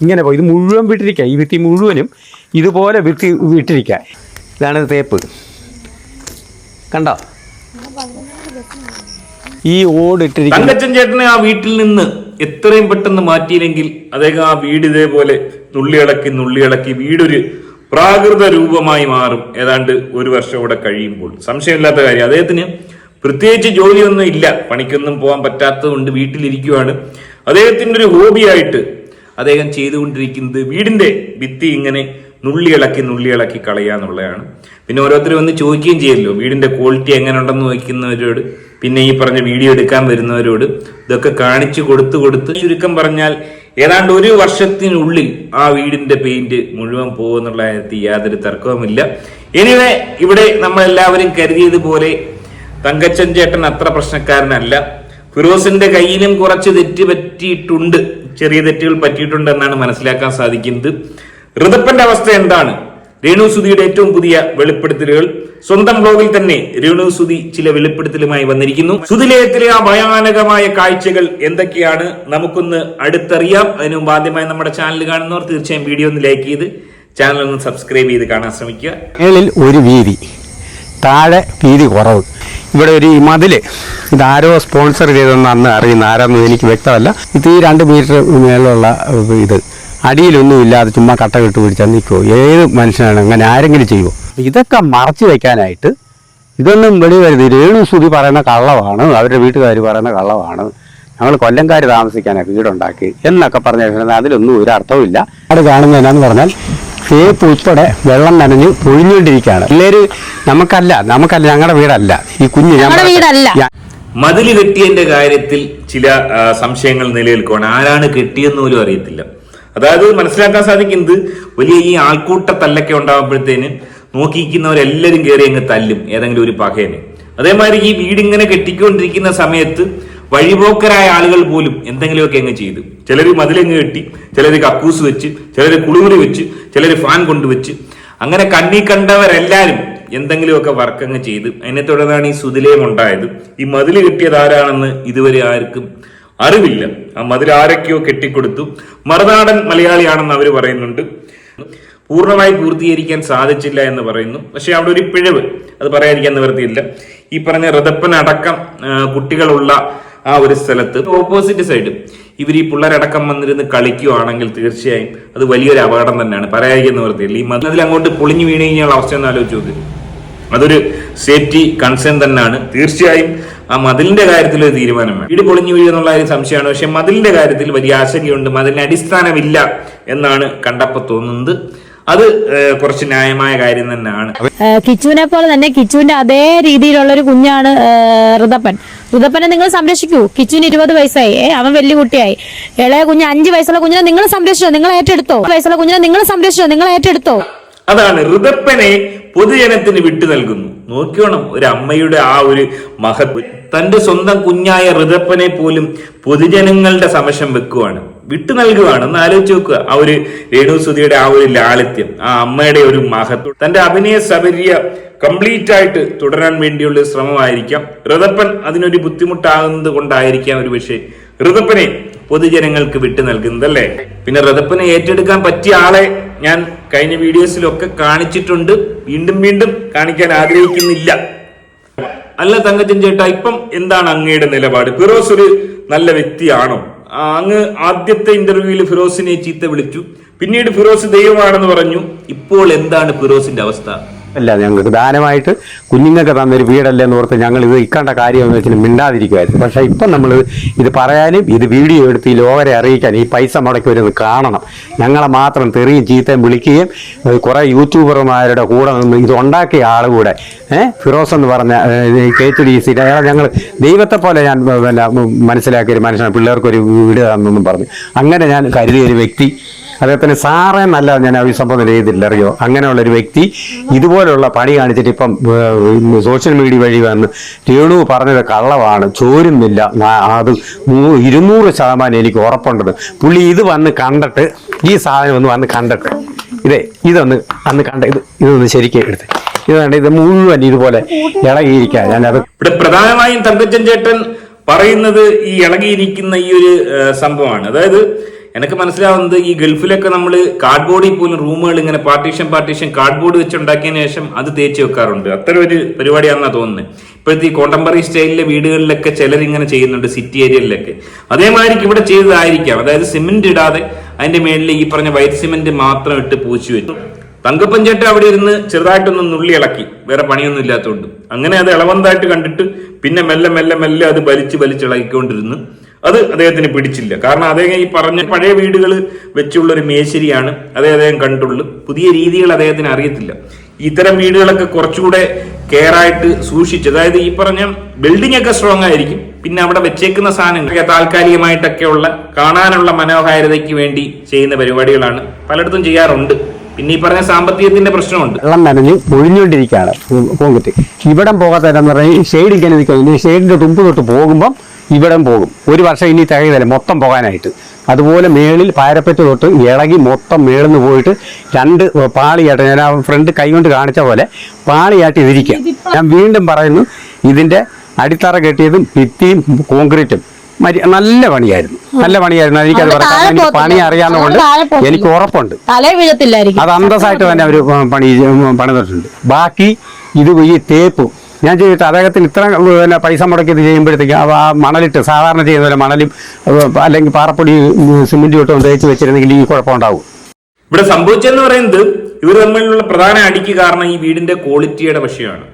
ഇങ്ങനെ പോയി. ഇത് മുഴുവൻ വിട്ടിരിക്കുക ഈ ഭിത്തി മുഴുവനും ഇതുപോലെ വിട്ടി വിട്ടിരിക്കുക ഇതാണ് തേപ്പ്. കണ്ടോ? ഈ ഓടിട്ടിരിക്കുന്ന തങ്കച്ചൻ ചേട്ടനെ ആ വീട്ടിൽ നിന്ന് എത്രയും പെട്ടെന്ന് മാറ്റിയില്ലെങ്കിൽ അദ്ദേഹം ആ വീട് ഇതേപോലെ നുള്ളിയിളക്കി നുള്ളിയിളക്കി വീടൊരു പ്രാകൃത രൂപമായി മാറും. ഏതാണ്ട് ഒരു വർഷം കൂടെ കഴിയുമ്പോൾ. സംശയമില്ലാത്ത കാര്യം. അദ്ദേഹത്തിന് പ്രത്യേകിച്ച് ജോലിയൊന്നും ഇല്ല. പണിക്കൊന്നും പോകാൻ പറ്റാത്തതുകൊണ്ട് വീട്ടിലിരിക്കുവാണ്. അദ്ദേഹത്തിന്റെ ഒരു ഹോബിയായിട്ട് അദ്ദേഹം ചെയ്തുകൊണ്ടിരിക്കുന്നത് വീടിന്റെ ഭിത്തി ഇങ്ങനെ നുള്ളിയിളക്കി നുള്ളിയിളക്കി കളയാന്നുള്ളതാണ് പിന്നെ ഓരോരുത്തരും വന്ന് ചോദിക്കുകയും ചെയ്യല്ലോ വീടിന്റെ ക്വാളിറ്റി എങ്ങനെ ഉണ്ടെന്ന് ചോദിക്കുന്നവരോട് പിന്നെ ഈ പറഞ്ഞ വീഡിയോ എടുക്കാൻ വരുന്നവരോട് ഇതൊക്കെ കാണിച്ചു കൊടുത്തു കൊടുത്ത് ചുരുക്കം പറഞ്ഞാൽ ഏതാണ്ട് ഒരു വർഷത്തിനുള്ളിൽ ആ വീടിന്റെ പെയിന്റ് മുഴുവൻ പോകുമെന്നുള്ള കാര്യത്തിൽ യാതൊരു തർക്കവുമില്ല. എനിവേ ഇവിടെ നമ്മളെല്ലാവരും കരുതിയതുപോലെ തങ്കച്ചൻ ചേട്ടൻ അത്ര പ്രശ്നക്കാരനല്ല. ഫിറോസിന്റെ കയ്യിലും കുറച്ച് തെറ്റ് പറ്റിയിട്ടുണ്ട്. ചെറിയ തെറ്റുകൾ പറ്റിയിട്ടുണ്ട് എന്നാണ് മനസ്സിലാക്കാൻ സാധിക്കുന്നത്. ഋതപ്പന്റെ അവസ്ഥ എന്താണ്? രേണു സുധിയുടെ ഏറ്റവും പുതിയ വെളിപ്പെടുത്തലുകൾ. സ്വന്തം ബ്ലോഗിൽ തന്നെ രേണു സുധി ചില വെളിപ്പെടുത്തലുമായി വന്നിരിക്കുന്നു. സുധിലയത്തിലെ ആ ഭയാനകമായ കാഴ്ചകൾ എന്തൊക്കെയാണ്? നമുക്കൊന്ന് അടുത്തറിയാം. അതിനു മുമ്പ് ആദ്യമായി നമ്മുടെ ചാനൽ കാണുന്നവർ തീർച്ചയായും വീഡിയോ ഒന്ന് ലൈക്ക് ചെയ്ത് ചാനൽ ഒന്ന് സബ്സ്ക്രൈബ് ചെയ്ത് കാണാൻ ശ്രമിക്കുക. ഒരു വീതി. താഴെ വീതി കുറവ്. ഇവിടെ ഒരു മതിൽ. ഇതാരോ സ്പോൺസർ ചെയ്തെന്ന് അന്ന് അറിയുന്ന ആരാന്ന് എനിക്ക് വ്യക്തമല്ല. ഇത് ഈ രണ്ട് മീറ്റർ മേലുള്ള ഇത്. അടിയിലൊന്നും ഇല്ലാതെ ചുമ്മാ കട്ട കെട്ട് പിടിച്ചാൽ നിൽക്കുമോ ഏത് മനുഷ്യനാണ് അങ്ങനെ ആരെങ്കിലും ചെയ്യുമോ ഇതൊക്കെ മറച്ചു വെക്കാനായിട്ട് ഇതൊന്നും വെളി വരുന്നത് രേണു സുതി പറയുന്ന കള്ളമാണ് അവരുടെ വീട്ടുകാർ പറയുന്ന കള്ളമാണ് ഞങ്ങൾ കൊല്ലംകാർ താമസിക്കാനാണ് വീടുണ്ടാക്കി എന്നൊക്കെ പറഞ്ഞാൽ അതിലൊന്നും ഒരു അർത്ഥവും അർത്ഥവുമില്ല. അത് എന്നാന്ന് പറഞ്ഞാൽ തേപ്പ് ഉൾപ്പെടെ വെള്ളം നനഞ്ഞ് പൊഴിഞ്ഞുകൊണ്ടിരിക്കുകയാണ് പിള്ളേര് നമുക്കല്ല നമുക്കല്ല ഞങ്ങളുടെ വീടല്ല. ഈ കുഞ്ഞ് ഞങ്ങളുടെ വീടല്ല. മതിൽ മതിൽ കെട്ടിയതിന്റെ കാര്യത്തിൽ ചില സംശയങ്ങൾ നിലനിൽക്കുകയാണ് ആരാണ് കെട്ടിയെന്ന് പോലും അറിയത്തില്ല. അതായത് മനസ്സിലാക്കാൻ സാധിക്കുന്നത് വലിയ ഈ ആൾക്കൂട്ട തല്ലൊക്കെ ഉണ്ടാകുമ്പോഴത്തേന് നോക്കിയിരിക്കുന്നവരെല്ലാരും കയറി അങ്ങ് തല്ലും ഏതെങ്കിലും ഒരു പകേന്. അതേമാതിരി ഈ വീടിങ്ങനെ കെട്ടിക്കൊണ്ടിരിക്കുന്ന സമയത്ത് വഴിപോക്കരായ ആളുകൾ പോലും എന്തെങ്കിലുമൊക്കെ അങ്ങ് ചെയ്തു. ചിലർ മതിലങ്ങ് കെട്ടി ചിലർ കക്കൂസ് വെച്ച് ചിലർ കുളിമുറി വെച്ച് ചിലർ ഫാൻ കൊണ്ടുവച്ച്. അങ്ങനെ കണ്ണി കണ്ടവരെല്ലാരും എന്തെങ്കിലുമൊക്കെ വർക്ക് അങ്ങ് ചെയ്ത്. അതിനെ തുടർന്നാണ് ഈ സുതിലയം ഉണ്ടായത്. ഈ മതിൽ കിട്ടിയത് ആരാണെന്ന് ഇതുവരെ ആർക്കും അറിവില്ല. ആ മതിൽ ആരൊക്കെയോ കെട്ടിക്കൊടുത്തു. മറുനാടൻ മലയാളിയാണെന്ന് അവർ പറയുന്നുണ്ട്. പൂർണമായി പൂർത്തീകരിക്കാൻ സാധിച്ചില്ല എന്ന് പറയുന്നു. പക്ഷെ അവിടെ ഒരു പിഴവ്. അത് പറയാതിരിക്കാൻ നിവൃത്തിയില്ല. ഈ പറഞ്ഞ ഋതപ്പൻ അടക്കം കുട്ടികളുള്ള ആ ഒരു സ്ഥലത്ത്. ഓപ്പോസിറ്റ് സൈഡ് ഇവർ ഈ പിള്ളേരടക്കം വന്നിരുന്ന് കളിക്കുകയാണെങ്കിൽ തീർച്ചയായും അത് വലിയൊരു അപകടം തന്നെയാണ്. പറയാതിരിക്കുന്ന നിവൃത്തിയില്ല ഈ മതിൽ അങ്ങോട്ട് പൊളിഞ്ഞു വീണ് കഴിഞ്ഞാൽ അവസ്ഥ ഒന്ന് ആലോചിച്ച് നോക്ക്. അതൊരു സേഫ്റ്റി കൺസേൺ തന്നെയാണ്. തീർച്ചയായും ആ മതിലിന്റെ കാര്യത്തിൽ ഒരു തീരുമാനം വേണം. വീട് പൊളിഞ്ഞു വീഴുന്നുള്ള ഒരു സംശയമാണ്. പക്ഷെ മതിലിന്റെ കാര്യത്തിൽ വലിയ ആശങ്കയുണ്ട്. മതിലിന് അടിസ്ഥാനമില്ല എന്നാണ് കണ്ടപ്പോ തോന്നുന്നത്. അത് കുറച്ച് ന്യായമായ കാര്യം തന്നെയാണ്. കിച്ചുവിനെ പോലെ തന്നെ കിച്ചുവിന്റെ അതേ രീതിയിലുള്ള ഒരു കുഞ്ഞാണ് ഋതപ്പൻ. ഋതപ്പനെ നിങ്ങൾ സംരക്ഷിക്കൂ. കിച്ചുവിന് ഇരുപത് വയസ്സായി. അവൻ വലിയ കുട്ടിയായി. ഇളയ കുഞ്ഞ് അഞ്ചു വയസ്സുള്ള കുഞ്ഞിനെ നിങ്ങൾ സംരക്ഷിച്ചോ? നിങ്ങൾ ഏറ്റെടുത്തോ? വയസ്സുള്ള കുഞ്ഞിനെ നിങ്ങൾ സംരക്ഷിച്ചോ? നിങ്ങൾ ഏറ്റെടുത്തോ? അതാണ് ഋതപ്പനെ പൊതുജനത്തിന് വിട്ടു നൽകുന്നു. നോക്കിയോണം ഒരു അമ്മയുടെ ആ ഒരു മഹത്വം തന്റെ സ്വന്തം കുഞ്ഞായ ഋതപ്പനെ പോലും പൊതുജനങ്ങളുടെ സമശം വെക്കുവാണ്. വിട്ടു നൽകുവാണ്. ഒന്ന് ആലോചിച്ച് നോക്കുക. ആ ഒരു രേണുസുതിയുടെ ആ ഒരു ലാളിത്യം ആ അമ്മയുടെ ഒരു മഹത്വം. തന്റെ അഭിനയ സബര്യ കംപ്ലീറ്റ് ആയിട്ട് തുടരാൻ വേണ്ടിയുള്ള ശ്രമമായിരിക്കാം. ഋതപ്പൻ അതിനൊരു ബുദ്ധിമുട്ടാകുന്നത് കൊണ്ടായിരിക്കാം ഒരു പക്ഷേ ഋതപ്പനെ പൊതുജനങ്ങൾക്ക് വിട്ടു നൽകുന്നത് അല്ലേ പിന്നെ ഋതപ്പനെ ഏറ്റെടുക്കാൻ പറ്റിയ ആളെ ഞാൻ കഴിഞ്ഞ വീഡിയോസിലൊക്കെ കാണിച്ചിട്ടുണ്ട്. വീണ്ടും വീണ്ടും കാണിക്കാൻ ആഗ്രഹിക്കുന്നില്ല. അല്ല തങ്കച്ചൻ ചേട്ടാ ഇപ്പം എന്താണ് അങ്ങയുടെ നിലപാട്? ഫിറോസ് ഒരു നല്ല വ്യക്തിയാണോ? അങ്ങ് ആദ്യത്തെ ഇന്റർവ്യൂവിൽ ഫിറോസിനെ ചീത്ത വിളിച്ചു. പിന്നീട് ഫിറോസ് ദൈവമാണെന്ന് പറഞ്ഞു. ഇപ്പോൾ എന്താണ് ഫിറോസിന്റെ അവസ്ഥ? അല്ല ഞങ്ങൾക്ക് ദാനമായിട്ട് കുഞ്ഞുങ്ങൾക്ക് തന്നൊരു വീടല്ലേ എന്ന് ഓർത്ത് ഞങ്ങൾ ഇത് ഇക്കണ്ട കാര്യം എന്ന് വെച്ചാൽ മിണ്ടാതിരിക്കുമായിരുന്നു പക്ഷെ ഇപ്പം നമ്മൾ ഇത് പറയാനും ഇത് വീഡിയോ എടുത്ത് ഈ ലോകരെ അറിയിക്കാൻ ഈ പൈസ മുടക്കി വരുന്നത് കാണണം. ഞങ്ങളെ മാത്രം തെറിയും ചീത്തയും വിളിക്കുകയും കുറേ യൂട്യൂബർമാരുടെ കൂടെ നിന്ന് ഇത് ഉണ്ടാക്കിയ ആൾ കൂടെ ഫിറോസ് എന്ന് പറഞ്ഞ കെ എച്ച് ഡി സി ഞങ്ങൾ ദൈവത്തെ പോലെ ഞാൻ മനസ്സിലാക്കിയൊരു മനസ്സിലാക്കിയ ഒരു മനുഷ്യനാണ്. പിള്ളേർക്കൊരു വീട് തന്നെന്നും പറഞ്ഞു. അങ്ങനെ ഞാൻ കരുതിയ ഒരു വ്യക്തി അദ്ദേഹത്തിന് സാറേ നല്ല ഞാൻ അഭിസംബോധന ചെയ്തില്ല അറിയോ? അങ്ങനെയുള്ള ഒരു വ്യക്തി ഇതുപോലുള്ള പണി കാണിച്ചിട്ട് ഇപ്പം സോഷ്യൽ മീഡിയ വഴി വന്ന് രേണു പറഞ്ഞത് കള്ളമാണ് ചോരുന്നില്ല. അത് ഇരുന്നൂറ് ശതമാനം എനിക്ക് ഉറപ്പുണ്ടത്. പുള്ളി ഇത് വന്ന് കണ്ടിട്ട് ഈ സാധനം ഒന്ന് വന്ന് കണ്ടിട്ട് ഇതേ ഇതൊന്ന് അന്ന് കണ്ട ഇത് ഇതൊന്ന് ശരിക്കും എടുത്ത്. ഇതാണ് ഇത് മുഴുവൻ ഇതുപോലെ ഇളകിയിരിക്കുക ഞാനത് ഇവിടെ പ്രധാനമായും തങ്കച്ചൻ ചേട്ടൻ പറയുന്നത് ഈ ഇളകിയിരിക്കുന്ന ഈ ഒരു സംഭവമാണ്. അതായത് എനിക്ക് മനസ്സിലാവുന്നത് ഈ ഗൾഫിലൊക്കെ നമ്മൾ കാർഡ്ബോർഡിൽ പോലും റൂമുകൾ ഇങ്ങനെ പാർട്ടീഷൻ പാർട്ടീഷൻ കാർഡ്ബോർഡ് വെച്ചുണ്ടാക്കിയതിനു ശേഷം അത് തേച്ച് വെക്കാറുണ്ട്. അത്ര ഒരു പരിപാടിയാണെന്നാ തോന്നുന്നത് ഇപ്പോഴത്തെ ഈ കോണ്ടംപററി സ്റ്റൈലിലെ വീടുകളിലൊക്കെ ചിലർ ഇങ്ങനെ ചെയ്യുന്നുണ്ട് സിറ്റി ഏരിയയിലൊക്കെ അതേമാതിരി ഇവിടെ ചെയ്തതായിരിക്കാം. അതായത് സിമെന്റ് ഇടാതെ അതിന്റെ മേളിൽ ഈ പറഞ്ഞ വൈറ്റ് സിമെന്റ് മാത്രം ഇട്ട് പൂച്ചു വെച്ചു. തങ്കപ്പൻ അവിടെ ഇരുന്ന് ചെറുതായിട്ടൊന്ന് നുള്ളി ഇളക്കി. വേറെ പണിയൊന്നും ഇല്ലാത്തതുകൊണ്ട്. അങ്ങനെ അത് ഇളവന്തായിട്ട് കണ്ടിട്ട് പിന്നെ മെല്ലെ മെല്ലെ മെല്ലെ അത് വലിച്ച് വലിച്ചിളക്കിക്കൊണ്ടിരുന്നു അത് അദ്ദേഹത്തിന് പിടിച്ചില്ല. കാരണം അദ്ദേഹം ഈ പറഞ്ഞ പഴയ വീടുകൾ വെച്ചുള്ള ഒരു മേശരിയാണ്. അതേ അദ്ദേഹം കണ്ടുള്ളൂ. പുതിയ രീതികൾ അദ്ദേഹത്തിന് അറിയത്തില്ല. ഇത്തരം വീടുകളൊക്കെ കുറച്ചുകൂടെ കെയർ ആയിട്ട് സൂക്ഷിച്ച് അതായത് ഈ പറഞ്ഞ ബിൽഡിംഗ് ഒക്കെ സ്ട്രോങ് ആയിരിക്കും. പിന്നെ അവിടെ വെച്ചേക്കുന്ന സാധനങ്ങൾ താൽക്കാലികമായിട്ടൊക്കെയുള്ള കാണാനുള്ള മനോഹാരിതയ്ക്ക് വേണ്ടി ചെയ്യുന്ന പരിപാടികളാണ് പലയിടത്തും ചെയ്യാറുണ്ട്. പിന്നെ ഈ പറഞ്ഞ സാമ്പത്തികത്തിന്റെ പ്രശ്നമുണ്ട്. വെള്ളം നനഞ്ഞ് ഒഴിഞ്ഞുകൊണ്ടിരിക്കുകയാണ് ഇവിടം പോകാത്തതെന്ന് പറഞ്ഞാൽ ഷെയ്ഡിന്റെ തുമ്പ് തൊട്ട് പോകുമ്പം ഇവിടം പോകും. ഒരു വർഷം ഇനി തികയുന്നില്ല. മൊത്തം പോകാനായിട്ട്. അതുപോലെ മേളിൽ പാരപ്പറ്റ് തൊട്ട് ഇളകി മൊത്തം മേളിൽ നിന്ന് പോയിട്ട് രണ്ട് പാളിയായിട്ട് ഞാൻ ആ ഫ്രണ്ട് കൈകൊണ്ട് കാണിച്ച പോലെ പാളിയായിട്ട് ഇതിരിക്കാം ഞാൻ വീണ്ടും പറയുന്നു ഇതിന്റെ അടിത്തറ കെട്ടിയതും ഭിത്തിയും കോൺക്രീറ്റും മരി നല്ല പണിയായിരുന്നു. നല്ല പണിയായിരുന്നു. എനിക്കത് പറയാം. എനിക്ക് പണി. അറിയാവുന്നതുകൊണ്ട്. എനിക്ക് ഉറപ്പുണ്ട്. അത് അന്തസ്സായിട്ട് തന്നെ അവർ പണി പണിതിട്ടുണ്ട്. ബാക്കി ഇത് ഈ തേപ്പ് ഞാൻ ചെയ്തിട്ട് അദ്ദേഹത്തിന് ഇത്ര പിന്നെ പൈസ മുടക്കി ഇത് ചെയ്യുമ്പോഴത്തേക്കും ആ മണലിട്ട് സാധാരണ ചെയ്യുന്ന പോലെ മണലും അല്ലെങ്കിൽ പാറപ്പൊടി സിമെന്റ് ഇട്ടും തേച്ച് വെച്ചിരുന്നെങ്കിൽ ഈ കുഴപ്പമുണ്ടാവും. ഇവിടെ സംഭവിച്ചെന്ന് പറയുന്നത് ഇവർ തമ്മിലുള്ള പ്രധാന അടിക്ക് കാരണം ഈ വീടിന്റെ ക്വാളിറ്റിയുടെ വിഷയമാണ്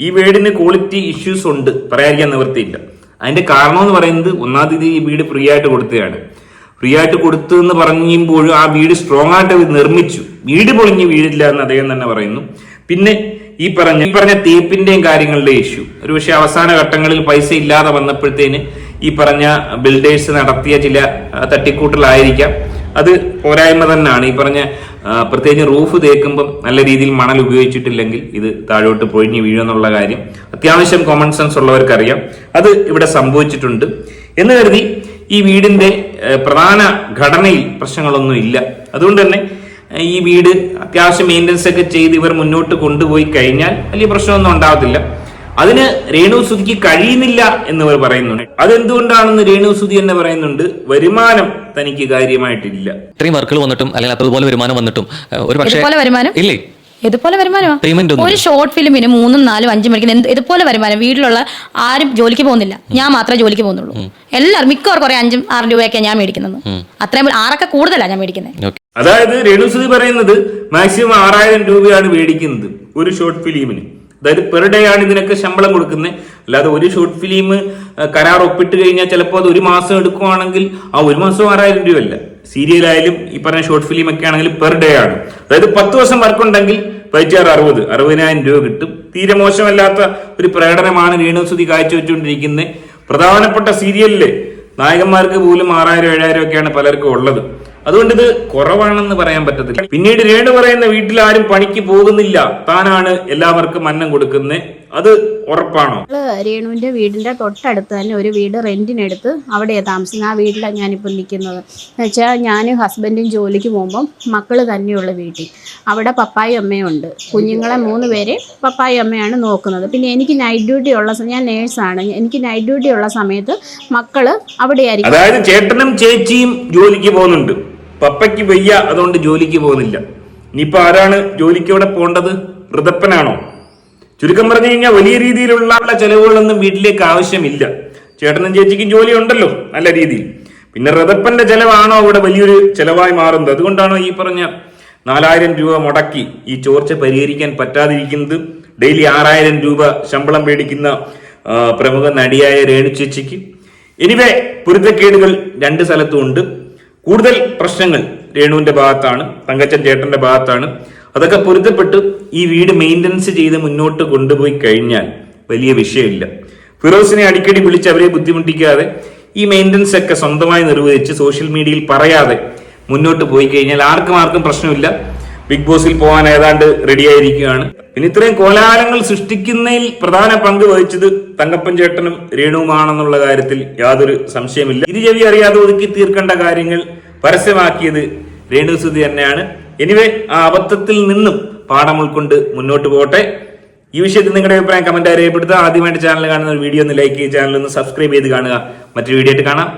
ഈ വീടിന് ക്വാളിറ്റി ഇഷ്യൂസ് ഉണ്ട് പറയാതിരിക്കാൻ നിവൃത്തിയില്ല. അതിന്റെ കാരണം എന്ന് പറയുന്നത് ഒന്നാമത് തീയതി ഈ വീട് ഫ്രീ ആയിട്ട് കൊടുത്തതാണ്. ഫ്രീ ആയിട്ട് കൊടുത്തു എന്ന് പറയുമ്പോഴും ആ വീട് സ്ട്രോങ് ആയിട്ട് നിർമ്മിച്ചു. വീട് പൊളിഞ്ഞ് വീടില്ല എന്ന് അദ്ദേഹം തന്നെ പറയുന്നു. പിന്നെ ഈ പറഞ്ഞ ഈ പറഞ്ഞ തീപ്പിന്റെയും കാര്യങ്ങളുടെ ഇഷ്യൂ ഒരു പക്ഷെ അവസാന ഘട്ടങ്ങളിൽ പൈസ ഇല്ലാതെ വന്നപ്പോഴത്തേന് ഈ പറഞ്ഞ ബിൽഡേഴ്സ് നടത്തിയ ചില തട്ടിക്കൂട്ടലായിരിക്കാം. അത് പോരായ്മ തന്നെയാണ്. ഈ പറഞ്ഞ പ്രത്യേകിച്ച് റൂഫ് തേക്കുമ്പം നല്ല രീതിയിൽ മണൽ ഉപയോഗിച്ചിട്ടില്ലെങ്കിൽ ഇത് താഴോട്ട് പൊഴിഞ്ഞ് വീഴുമെന്നുള്ള കാര്യം അത്യാവശ്യം കോമൺ സെൻസ് ഉള്ളവർക്കറിയാം. അത് ഇവിടെ സംഭവിച്ചിട്ടുണ്ട്. എന്ന് കരുതി ഈ വീടിന്റെ പ്രധാന ഘടനയിൽ പ്രശ്നങ്ങളൊന്നും ഇല്ല. അതുകൊണ്ട് തന്നെ ഈ വീട് അത്യാവശ്യം മെയിന്റനൻസ് ഒക്കെ ചെയ്ത് ഇവർ മുന്നോട്ട് കൊണ്ടുപോയി കഴിഞ്ഞാൽ വലിയ പ്രശ്നമൊന്നും ഉണ്ടാവത്തില്ല. അതിന് രേണു സുധിക്ക് കഴിയുന്നില്ല എന്ന് ഇവർ പറയുന്നുണ്ട്. അതെന്തുകൊണ്ടാണെന്ന് രേണു സുധി എന്നെ പറയുന്നുണ്ട് വരുമാനം തനിക്ക് കാര്യമായിട്ടില്ല. ഇത്രയും വർക്കുകൾ വന്നിട്ടും അല്ലെങ്കിൽ അതുപോലെ വരുമാനം വന്നിട്ടും ഒരു പക്ഷേ വരുമാനം? ഇല്ലേ? ഇതുപോലെ വരുമാനമാണ് ഒരു ഷോർട്ട് ഫിലിമിന് മൂന്നും നാലും അഞ്ചും മണിക്ക് ഇതുപോലെ വരുമാനം? വീട്ടിലുള്ള ആരും ജോലിക്ക് പോകുന്നില്ല. ഞാൻ മാത്രമേ ജോലിക്ക് പോകുന്നുള്ളൂ. എല്ലാവരും മിക്കവർ കുറെ അഞ്ചും ആറും രൂപയൊക്കെ ഞാൻ മേടിക്കുന്നത്. അത്രയും ആറൊക്കെ കൂടുതലാണ് ഞാൻ മേടിക്കുന്നത് അതായത് രേണു സുധി പറയുന്നത് മാക്സിമം ആറായിരം രൂപയാണ് മേടിക്കുന്നത് ഒരു ഷോർട്ട് ഫിലിമിന് അതായത് പെർ ഡേ ആണ് ഇതിനൊക്കെ ശമ്പളം കൊടുക്കുന്നത്. അല്ലാതെ ഒരു ഷോർട്ട് ഫിലിം കരാർ ഒപ്പിട്ട് കഴിഞ്ഞാൽ ചിലപ്പോൾ അത് ഒരു മാസം എടുക്കുവാണെങ്കിൽ ആ ഒരു മാസം ആറായിരം രൂപയല്ല. സീരിയലായാലും ഈ പറഞ്ഞ ഷോർട്ട് ഫിലിം ഒക്കെ ആണെങ്കിൽ പെർ ഡേ ആണ്. അതായത് പത്ത് ദിവസം വർക്ക് ഉണ്ടെങ്കിൽ പതിറ്റാറ് അറുപത് അറുപതിനായിരം രൂപ കിട്ടും. തീരെ മോശമല്ലാത്ത ഒരു പ്രകടനമാണ് രേണു സുധി കാഴ്ചവെച്ചുകൊണ്ടിരിക്കുന്നത്. പ്രധാനപ്പെട്ട സീരിയലിൽ നായകന്മാർക്ക് പോലും ആറായിരം ഏഴായിരം ഒക്കെയാണ് പലർക്കും ഉള്ളത്. അതുകൊണ്ട് ഇത് കുറവാണെന്ന് പറയാൻ പറ്റത്തില്ല. പിന്നീട് രേണു പറയുന്ന വീട്ടിൽ ആരും പണിക്ക് പോകുന്നില്ല. താനാണ് എല്ലാവർക്കും അന്നം കൊടുക്കുന്നത് അത് ഉറപ്പാണോ? രേണുവിന്റെ വീടിന്റെ തൊട്ടടുത്ത് തന്നെ ഒരു വീട് റെന്റിനെടുത്ത് അവിടെ താമസിക്കുന്നത്. ആ വീട്ടിലാണ് ഞാനിപ്പോൾ നിൽക്കുന്നത്. എന്ന് വെച്ചാൽ ഞാൻ ഹസ്ബൻഡും ജോലിക്ക് പോകുമ്പം മക്കൾ തന്നെയുള്ള വീട്ടിൽ. അവിടെ പപ്പായും അമ്മയും ഉണ്ട്. കുഞ്ഞുങ്ങളെ മൂന്ന് പേരെ പപ്പായും അമ്മയാണ് നോക്കുന്നത്. പിന്നെ എനിക്ക് നൈറ്റ് ഡ്യൂട്ടി ഉള്ള ഞാൻ നേഴ്സാണ് എനിക്ക് നൈറ്റ് ഡ്യൂട്ടി ഉള്ള സമയത്ത് മക്കൾ അവിടെയായിരിക്കും. അതായത് ചേട്ടനും ചേച്ചിയും ജോലിക്ക് പോകുന്നുണ്ട്. പപ്പയ്ക്ക് വയ്യ അതുകൊണ്ട് ജോലിക്ക് പോകുന്നില്ല. ഇനിയിപ്പോൾ ആരാണ് ജോലിക്ക് ഇവിടെ പോകേണ്ടത്? ഋതപ്പനാണോ ചുരുക്കം പറഞ്ഞു കഴിഞ്ഞാൽ വലിയ രീതിയിലുള്ള ചെലവുകളൊന്നും വീട്ടിലേക്ക് ആവശ്യമില്ല. ചേട്ടനും ചേച്ചിക്കും ജോലി ഉണ്ടല്ലോ നല്ല രീതിയിൽ. പിന്നെ ഋതപ്പന്റെ ചെലവാണോ ഇവിടെ വലിയൊരു ചെലവായി മാറുന്നത്? അതുകൊണ്ടാണോ ഈ പറഞ്ഞ നാലായിരം രൂപ മുടക്കി ഈ ചോർച്ച പരിഹരിക്കാൻ പറ്റാതിരിക്കുന്നത്? ഡെയിലി ആറായിരം രൂപ ശമ്പളം മേടിക്കുന്ന പ്രമുഖ നടിയായ രേണു ചേച്ചിക്ക്. എനിവേ പൊരുത്തക്കേടുകൾ രണ്ട് സ്ഥലത്തും ഉണ്ട്. കൂടുതൽ പ്രശ്നങ്ങൾ രേണുവിന്റെ ഭാഗത്താണ് തങ്കച്ചൻ ചേട്ടന്റെ ഭാഗത്താണ്. അതൊക്കെ പൊരുത്തപ്പെട്ട് ഈ വീട് മെയിന്റനൻസ് ചെയ്ത് മുന്നോട്ട് കൊണ്ടുപോയി കഴിഞ്ഞാൽ വലിയ വിഷയമില്ല. ഫിറോസിനെ അടിക്കടി വിളിച്ച് അവരെ ബുദ്ധിമുട്ടിക്കാതെ ഈ മെയിന്റനൻസ് ഒക്കെ സ്വന്തമായി നിർവഹിച്ച് സോഷ്യൽ മീഡിയയിൽ പറയാതെ മുന്നോട്ട് പോയി കഴിഞ്ഞാൽ ആർക്കും ആർക്കും പ്രശ്നമില്ല. ബിഗ് ബോസിൽ പോകാൻ ഏതാണ്ട് റെഡിയായിരിക്കുകയാണ് പിന്നെ ഇത്രയും കോലാഹലങ്ങൾ സൃഷ്ടിക്കുന്നതിൽ പ്രധാന പങ്ക് വഹിച്ചത് തങ്കപ്പൻ ചേട്ടനും രേണുവുമാണെന്നുള്ള കാര്യത്തിൽ യാതൊരു സംശയമില്ല. ഇരുചെവി അറിയാതെ ഒതുക്കി തീർക്കേണ്ട കാര്യങ്ങൾ പരസ്യമാക്കിയത് രേണു സുധി തന്നെയാണ്. എനിവേ ആ അബദ്ധത്തിൽ നിന്നും പാഠം ഉൾക്കൊണ്ട് മുന്നോട്ട് പോകട്ടെ. ഈ വിഷയത്തിൽ നിങ്ങളുടെ അഭിപ്രായം കമന്റ് അറിയപ്പെടുത്തുക ആദ്യമായിട്ട് ചാനൽ കാണുന്ന ഒരു വീഡിയോ ഒന്ന് ലൈക്ക് ചെയ്ത് ചാനൽ ഒന്ന് സബ്സ്ക്രൈബ് ചെയ്ത് കാണുക. മറ്റൊരു വീഡിയോ ആയിട്ട് കാണാം.